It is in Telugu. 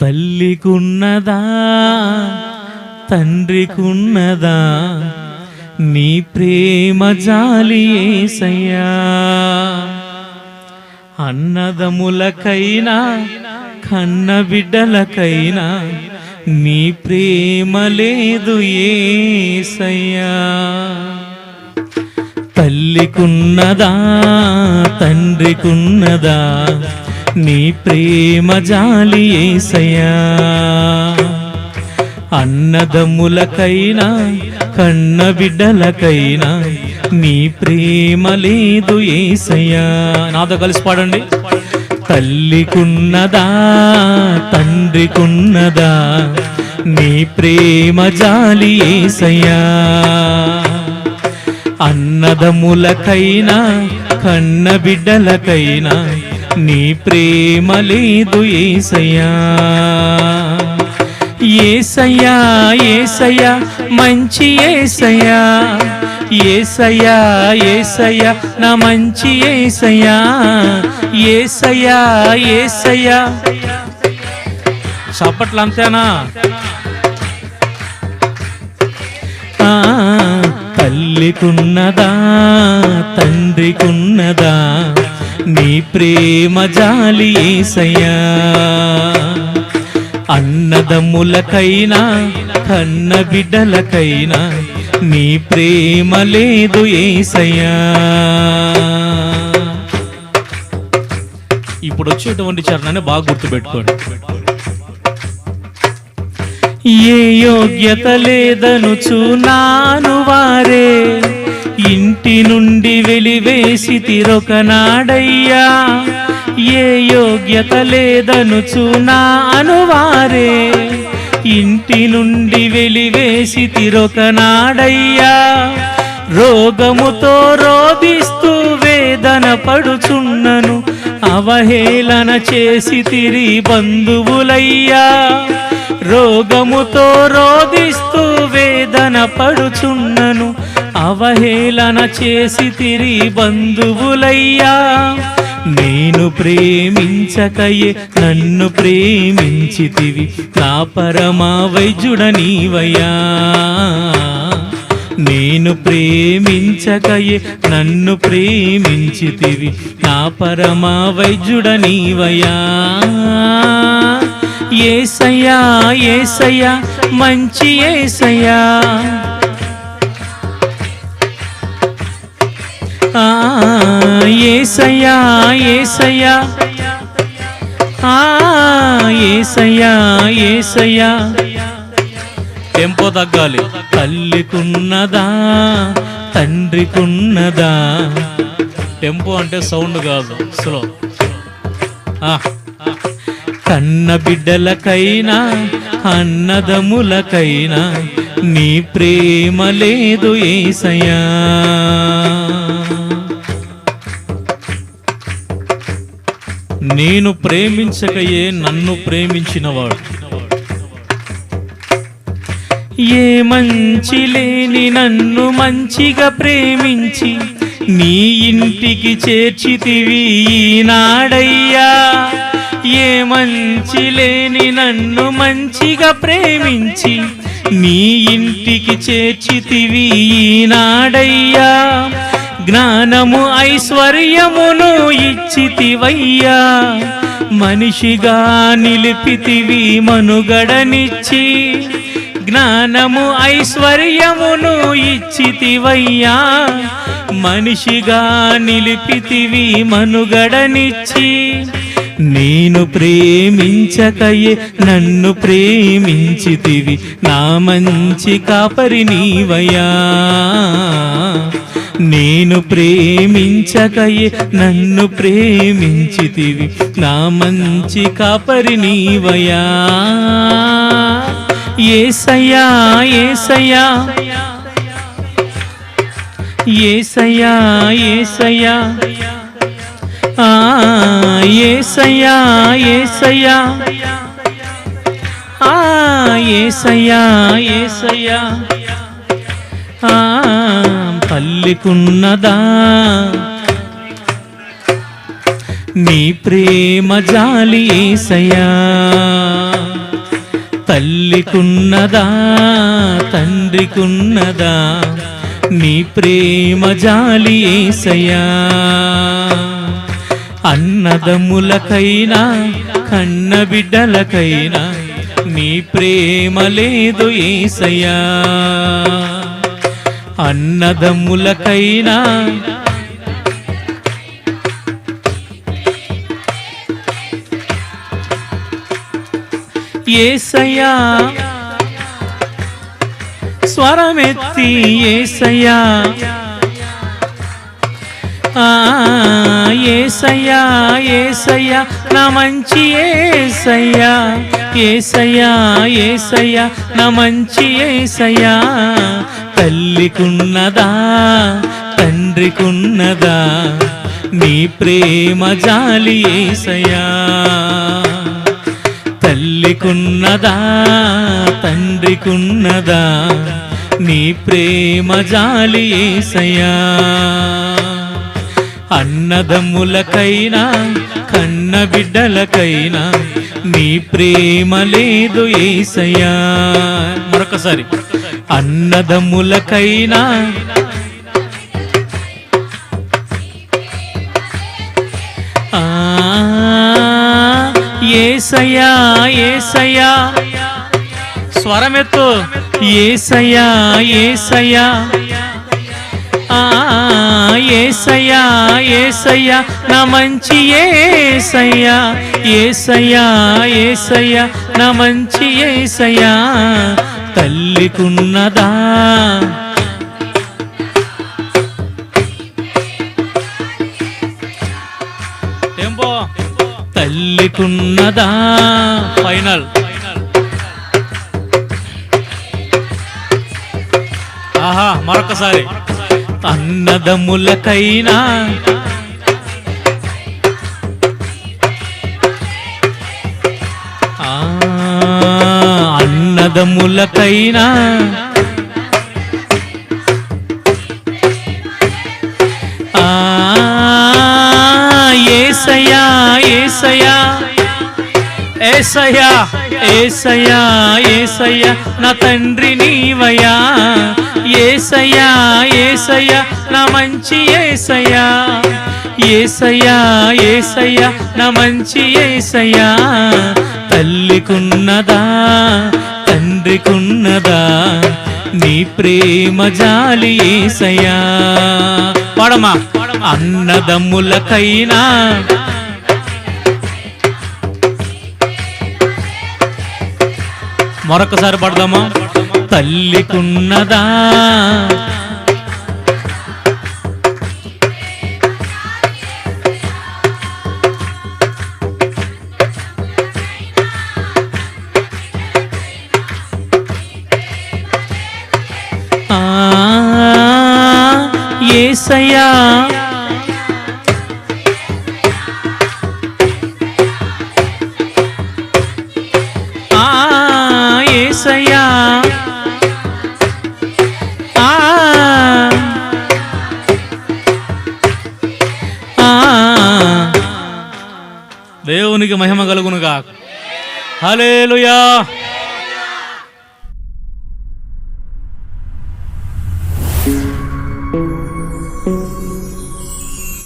తల్లికున్నదా తండ్రికున్నదా నీ ప్రేమ జాలి ఏసయ్యా. అన్నదములకైనా కన్న బిడ్డలకైనా నీ ప్రేమ లేదు ఏసయ్యా. తల్లికున్నదా తండ్రికున్నదా నీ ప్రేమ జాలి ఏసయ్యా. అన్నదమ్ములకైనా కన్న బిడ్డలకైనా నీ ప్రేమ లేదు ఏసయ్యా. నాతో కలిసి పాడండి. తల్లికున్నదా తండ్రికున్నదా నీ ప్రేమ జాలి ఏసయ్యా. అన్నదములకైనా కన్న బిడ్డలకైనా నీ ప్రేమ లేదు ఏసయ్యా. ఏసయ్యా ఏసయ్యా మంచి ఏసయ్యా ఏసయ్యా ఏసయ్యా నా మంచి ఏసయ్యా ఏసయ్యా ఏసయ్యా. చప్పట్లు అంతేనా ఆ, తల్లికున్నదా తండ్రికున్నదా నీ ప్రేమ జాలి ఏసయ్యా. అన్నదమ్ములకైనా కన్న బిడ్డలకైనా నీ ప్రేమ లేదు ఏసయ్యా. ఇప్పుడు వచ్చేటువంటి చరణాన్ని బాగా గుర్తుపెట్టుకోండి. ఏ యోగ్యత లేదనుచు నాను వారే ఇంటి నుండి వెలివేసి తిరొక నాడయ్యా. ఏ యోగ్యత లేదనుచు అనువారే. ఇంటి నుండి వెలివేసి తిరొకనాడయ్యా. రోగముతో రోధిస్తూ వేదన పడుచున్నను. అవహేళన చేసి తిరి బంధువులయ్యా. రోగముతో రోధిస్తూ వేదన పడుచున్నను. అవహేళన చేసి తిరి బంధువులయ్యా. నేను ప్రేమించకయే నన్ను ప్రేమించితివి. నా పరమా వైద్యుడ నీవయ్యా. నేను ప్రేమించకయే నన్ను ప్రేమించితివి. నా పరమా వైద్యుడ నీవయ్యా. ఏసయ్యా ఏసయ్యా మంచి ఏసయ్యా. ఏసయ్యా ఏసయ్యా. ఆ, ఏసయ్యా ఏసయ్యా. టెంపో తగ్గాలి. తల్లికున్నదా తండ్రికున్నదా? టెంపో అంటే సౌండ్ కాదు. స్లో. కన్న బిడ్డలకైనా అన్నదములకైనా నీ ప్రేమ లేదు ఏసయ్యా. నేను ప్రేమించకయే నన్ను ప్రేమించినవాడు. ఏ మంచి లేని నన్ను మంచిగా ప్రేమించి నీ ఇంటికి చేర్చితివి ఈనాడయ్యా. ఏ మంచి లేని నన్ను మంచిగా ప్రేమించి నీ ఇంటికి చేర్చితివి ఈనాడయ్యా. జ్ఞానము ఐశ్వర్యమును ఇచ్చితివయ్యా. మనిషిగా నిలిపితివి మనుగడనిచ్చి. జ్ఞానము ఐశ్వర్యమును ఇచ్చితివయ్యా. మనిషిగా నిలిపితివి మనుగడనిచ్చి. నేను ప్రేమించకయే నన్ను ప్రేమించితివి. నా మంచి కాపరి నీవయ్యా. నేను ప్రేమించకయే నన్ను ప్రేమించితివి. నా మంచి కాపరి నీవయా ఏసయ్యా ఏసయ్యా. ఏసయ్యా ఏసయ్యా. ఆ, ఏసయ్యా ఏసయ్యా. ఆ, ఏసయ్యా ఏసయ్యా. తల్లికున్నదా? నీ ప్రేమ జాలి ఏసయా తల్లికున్నదా? తండ్రికున్నదా? నీ ప్రేమ జాలి ఏసయా అన్నదమ్ములకైనా కన్న బిడ్డలకైనా నీ ప్రేమ లేదు ఏసయా అన్నదమ్ములకైనా. ఏసయ్యా స్వరమెత్తి ఏసయ్యా. ఏసయ్యా ఏసయ్యా నా మంచి ఏసయ్యా. ఏసయ్యా ఏసయ్యా నా మంచి ఏసయ్యా. తల్లికున్నదా తండ్రికున్నదా నీ ప్రేమ జాలి ఏసయా తల్లికున్నదా తండ్రికున్నదా నీ ప్రేమ జాలి ఏసయా అన్నదమ్ములకైనా కన్న బిడ్డలకైనా నీ ప్రేమ లేదు ఏసయ్యా. మరొకసారి. అన్నదములకైనా ఏసయా ఏసయా స్వరమెత్తు. ఏసయా ఏసయా ఆ ఏసయ్యా ఏసయ్యా. నా మంచి ఏసయ్యా. ఏసయ్యా ఏసయ్యా. నా మంచి ఏసయ్యా. తల్లికున్నదా? టెంపో. తల్లికున్నదా? ఫైనల్. ఆహా మరొకసారి. అన్నదమ్ములకైనా అన్నదమ్ములకైనా ఆ, ఏసయ్యా ఏసయ్యా ఏసయ్యా ఏసయ్యా ఏసయ్యా నా తండ్రి నీవయ్యా ఏసయ్యా ఏసయ్యా నా మంచి ఏసయ్యా ఏసయ్యా ఏసయ్య నా మంచి ఏసయ్యా తల్లికున్నదా తండ్రికున్నదా నీ ప్రేమ జాలి ఏసయ్యా. పడమా అన్నదమ్ములకైనా మరొకసారి పడదామా? తల్లికున్నదా? ఏసయ్యా. ఆ ఏసయ్యా. ఆ. ఆ. దేవునికి మహిమ కలుగునుగా హల్లెలూయా.